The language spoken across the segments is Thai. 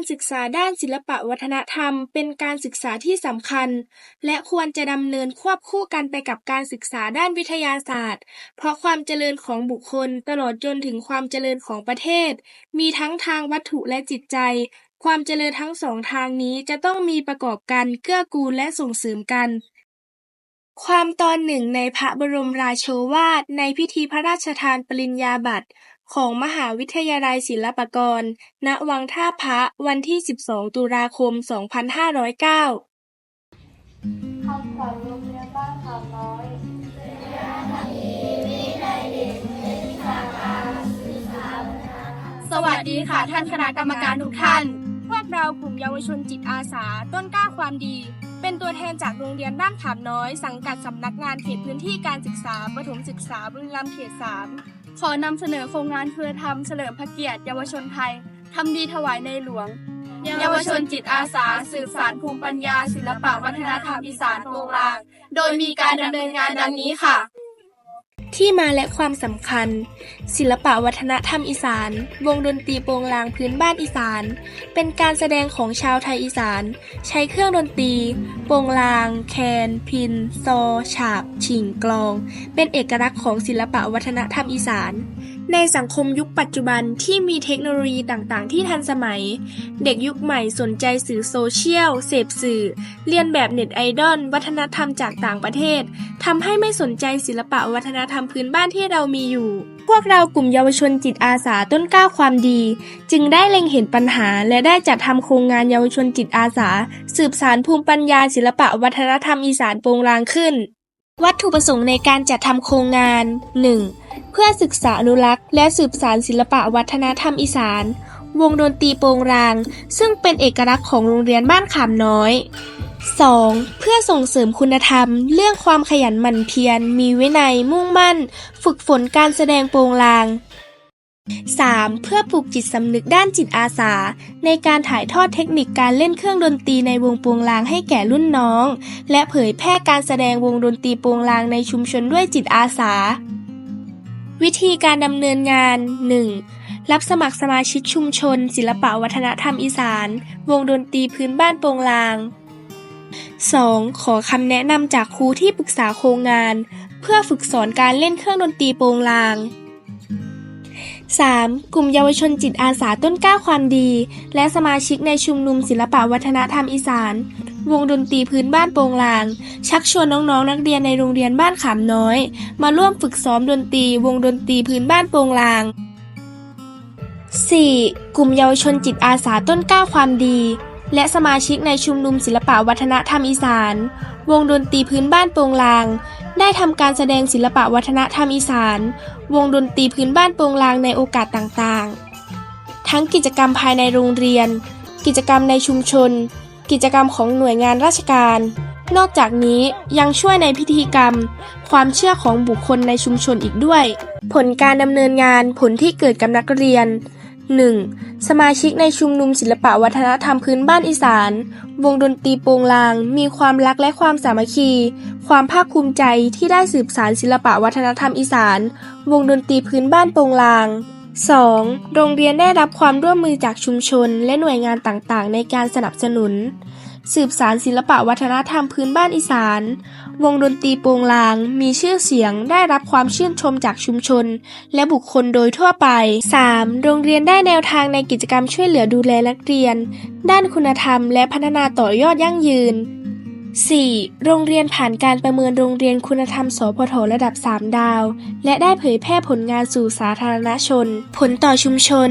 การศึกษาด้านศิลปวัฒนธรรม เป็นการศึกษาที่สำคัญ และควรจะดำเนินควบคู่กันไปกับการศึกษาด้านวิทยาศาสตร์ เพราะความเจริญของบุคคลตลอดจนถึงความเจริญของประเทศ มีทั้งทางวัตถุและจิตใจ ความเจริญทั้งสองทางนี้จะต้องมีประกอบกันเกื้อกูลและส่งเสริมกัน ความตอนหนึ่งในพระบรมราโชวาท ในพิธีพระราชทานปริญญาบัตร ของมหาวิทยาลัยศิลปากร ณ วังท่าพระวันที่ 12 ตุลาคม 2509คำขวัญโรงเรียนบ้านขาน้อยสวัสดีค่ะท่านคณะกรรมการทุกท่าน พวกเรากลุ่มเยาวชนจิตอาสาต้นกล้าความดี เป็นตัวแทนจากโรงเรียนบ้านขามน้อย สังกัดสำนักงานเขตพื้นที่การศึกษาประถมศึกษาบุรีรัมย์เขต 3 ขอนำเสนอโครงงานคุณธรรมเฉลิมพระเกียรติเยาวชนไทยทำดีถวายในหลวง เยาวชนจิตอาสาสืบสานภูมิปัญญา ศิลปะวัฒนธรรมอีสานโปรงลาง โดยมีการดำเนินงานดังนี้ค่ะ ที่มาและความสำคัญ ศิลปะวัฒนธรรมอีสาน วงดนตรีโปรงลางพื้นบ้านอีสาน เป็นการแสดงของชาวไทยอีสาน ใช้เครื่องดนตรี โปรงลาง แคน พิน ซอ ฉาบ ฉิงกลอง เป็นเอกลักษณ์ของศิลปะวัฒนธรรมอีสาน ในสังคมยุคปัจจุบันที่มีเทคโนโลยีต่างๆ ที่ทันสมัย เด็กยุคใหม่สนใจสื่อโซเชียล เสพสื่อ เรียนแบบเน็ตไอดอล วัฒนธรรมจากต่างประเทศทำให้ไม่สนใจศิลปะวัฒนธรรมพื้นบ้านที่เรามีอยู่ พวกเรากลุ่มเยาวชนจิตอาสาต้นกล้าความดี จึงได้เล็งเห็นปัญหา และได้จัดทำโครงงานเยาวชนจิตอาสา สืบสารภูมิปัญญาศิลปะวัฒนธรรมอีสานโปรงลางขึ้น วัตถุประสงค์ในการจัดทำโครงงาน 1. เพื่อศึกษาอนุรักษ์ และสืบสานศิลปะวัฒนธรรมอีสาน วงดนตรีโปงราง ซึ่งเป็นเอกลักษณ์ของโรงเรียนบ้านขามน้อย 2. เพื่อส่งเสริมคุณธรรม เรื่องความขยันหมั่นเพียร มีวินัย มุ่งมั่น ฝึกฝนการแสดงโปงลาง 3. เพื่อปลูกจิตสำนึกด้านจิตอาสา ในการถ่ายทอดเทคนิคการเล่นเครื่องดนตรีในวงโปงลางให้แก่รุ่นน้อง และเผยแพร่การแสดงวงดนตรีโปงลางในชุมชนด้วยจิตอาสา วิธีการดำเนินงาน 1. รับสมัครสมาชิกชุมชน ศิลปะวัฒนธรรมอีสาน วงดนตรีพื้นบ้านโปงลาง 2. ขอคำแนะนำจากครูที่ปรึกษาโครงงาน เพื่อฝึกสอนการเล่นเครื่องดนตรีโปงลาง 3. กลุ่มเยาวชนจิตอาสาต้นกล้าความดี และสมาชิกในชุมนุมศิลปะวัฒนธรรมอีสาน วงดนตรีพื้นบ้านโปงลาง ชักชวนน้องๆนักเรียนในโรงเรียนบ้านขามน้อย มาร่วมฝึกซ้อมดนตรี วงดนตรีพื้นบ้านโปงลาง 4. กลุ่มเยาวชนจิตอาสาต้นกล้าความดี และสมาชิกในชุมนุมศิลปะวัฒนธรรมอีสาน วงดนตรีพื้นบ้านโปงลาง ได้ทำการแสดงศิลปะวัฒนธรรมอีสาน วงดนตรีพื้นบ้านโปงลางในโอกาสต่างๆ ทั้งกิจกรรมภายในโรงเรียน กิจกรรมในชุมชน กิจกรรมของหน่วยงานราชการ นอกจากนี้ยังช่วยในพิธีกรรม ความเชื่อของบุคคลในชุมชนอีกด้วย ผลการดำเนินงานผลที่เกิดกับนักเรียน 1. สมาชิกในชุมนุมศิลปะวัฒนธรรมพื้นบ้านอีสาน วงดนตรีโปงลาง มีความรักและความสามัคคี ความภาคภูมิใจที่ได้สืบสารศิลปะวัฒนธรรมอีสาน วงดนตรีพื้นบ้านโปงลาง 2. โรงเรียนได้รับความร่วมมือจากชุมชนและหน่วยงานต่างๆ ในการสนับสนุน สืบสารศิลปะวัฒนธรรมพื้นบ้านอีสาน วงดนตรีโปงลาง มีชื่อเสียงได้รับความชื่นชมจากชุมชน และบุคคลโดยทั่วไป 3. โรงเรียนได้แนวทางในกิจกรรมช่วยเหลือดูแลนักเรียน ด้านคุณธรรมและพัฒนาต่อยอดยั่งยืน 4. โรงเรียนผ่านการประเมินโรงเรียนคุณธรรม สพทระดับ 3 ดาว และได้เผยแพร่ผลงานสู่สาธารณชน ผลต่อชุมชน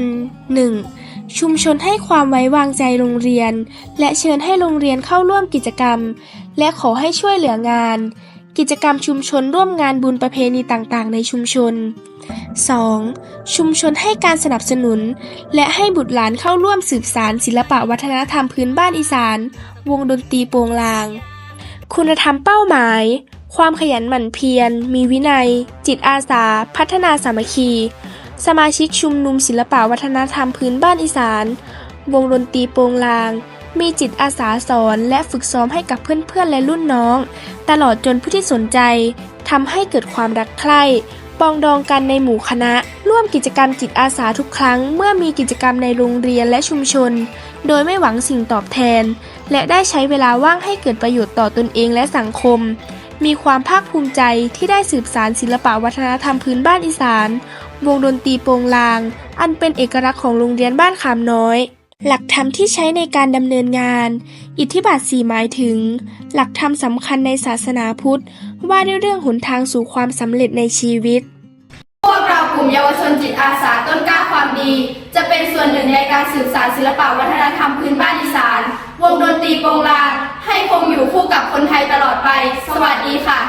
1. ชุมชนให้ความไว้วางใจโรงเรียน และเชิญให้โรงเรียนเข้าร่วมกิจกรรม และขอให้ช่วยเหลืองาน กิจกรรมชุมชนร่วมงานบุญประเพณีต่างๆ ในชุมชน 2. ชุมชนให้การสนับสนุน และให้บุตรหลานเข้าร่วมสืบสารศิลปะวัฒนธรรมพื้นบ้านอีสาน วงดนตรีโปงลาง คุณธรรมเป้าหมาย ความขยันหมั่นเพียร มีวินัย จิตอาสา พัฒนาสามัคคี สมาชิกชุมนุมศิลปวัฒนธรรมพื้นบ้านอีสาน วงดนตรีโปงลาง มีจิตอาสาสอนและฝึกซ้อมให้กับเพื่อนๆและรุ่นน้อง ตลอดจนผู้ที่สนใจทำให้เกิดความรักใคร่ ปองดองกันในหมู่คณะ ร่วมกิจกรรมจิตอาสาทุกครั้ง เมื่อมีกิจกรรมในโรงเรียนและชุมชน โดยไม่หวังสิ่งตอบแทน และได้ใช้เวลาว่างให้เกิดประโยชน์ต่อตนเองและสังคม มีความภาคภูมิใจที่ได้สืบสารศิลปะวัฒนธรรมพื้นบ้านอีสาน วงดนตรีโปงลาง อันเป็นเอกลักษณ์ของโรงเรียนบ้านขามน้อย หลักธรรมที่ใช้ในการดำเนินงาน อิทธิบาทสี่หมายถึง หลักธรรมสำคัญในศาสนาพุทธ ว่าด้วยเรื่องหนทางสู่ความสำเร็จในชีวิต พวกเรากลุ่มเยาวชนจิตอาสาต้นกล้าความดี จะเป็นส่วนหนึ่งในการสืบสานศิลปะวัฒนธรรมพื้นบ้านอีสาน วงดนตรีโปงลางให้คงอยู่คู่กับคนไทยตลอดไป สวัสดีค่ะ